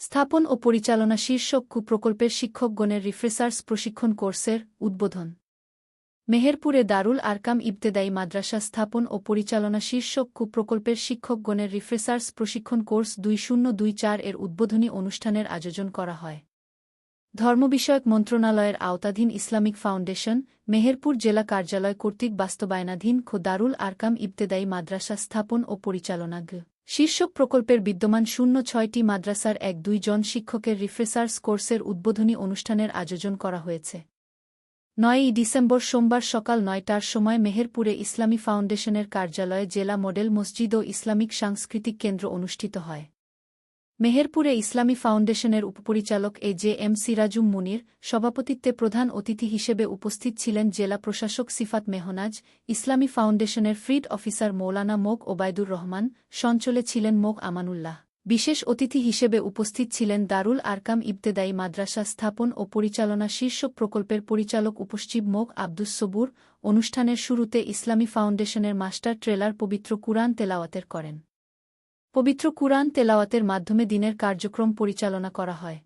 স্থাপন ও পরিচালনা শীর্ষক কু প্রকল্পের শিক্ষকগণের রিফ্রেসার্স প্রশিক্ষণ কোর্সের উদ্বোধন। মেহেরপুরে দারুল আরকাম ইবতেদায়ী মাদ্রাসা স্থাপন ও পরিচালনা শীর্ষক কু প্রকল্পের শিক্ষকগণের রিফ্রেসার্স প্রশিক্ষণ কোর্স দুই শূন্য দুই চার এর উদ্বোধনী অনুষ্ঠানের আয়োজন করা হয়। ধর্মবিষয়ক মন্ত্রণালয়ের আওতাধীন ইসলামিক ফাউন্ডেশন, মেহেরপুর জেলা কার্যালয় কর্তৃক বাস্তবায়নাধীন খো দারুল আরকাম ইবতেদায়ী মাদ্রাসা স্থাপন ও পরিচালনা শীর্ষক প্রকল্পের বিদ্যমান শূন্য ছয়টি মাদ্রাসার এক দুই জন শিক্ষকের রিফ্রেশার্স কোর্সের উদ্বোধনী অনুষ্ঠানের আয়োজন করা হয়েছে। নয়ই ডিসেম্বর সোমবার সকাল নয়টার সময় মেহেরপুরে ইসলামী ফাউন্ডেশনের কার্যালয়ে জেলা মডেল মসজিদ ও ইসলামিক সাংস্কৃতিক কেন্দ্র অনুষ্ঠিত হয়। মেহেরপুরে ইসলামী ফাউন্ডেশনের উপপরিচালক A J M Sirajum Munir সভাপতিত্বে প্রধান অতিথি হিসেবে উপস্থিত ছিলেন জেলা প্রশাসক সিফাত মেহনাজ, ইসলামী ফাউন্ডেশনের ফ্রিড অফিসার মৌলানা মোক ওবায়দুর রহমান, সঞ্চলে ছিলেন মোক আমানুল্লাহ। বিশেষ অতিথি হিসেবে উপস্থিত ছিলেন দারুল আরকাম ইবতেদায়ী মাদ্রাসা স্থাপন ও পরিচালনা শীর্ষক প্রকল্পের পরিচালক উপশ্চিব মোক আব্দুস সবুর। অনুষ্ঠানের শুরুতে ইসলামী ফাউন্ডেশনের মাস্টার ট্রেলার পবিত্র কুরআন তেলাওয়াতের করেন। পবিত্র কুরআন তেলাওয়াতের মাধ্যমে দিনের কার্যক্রম পরিচালনা করা হয়।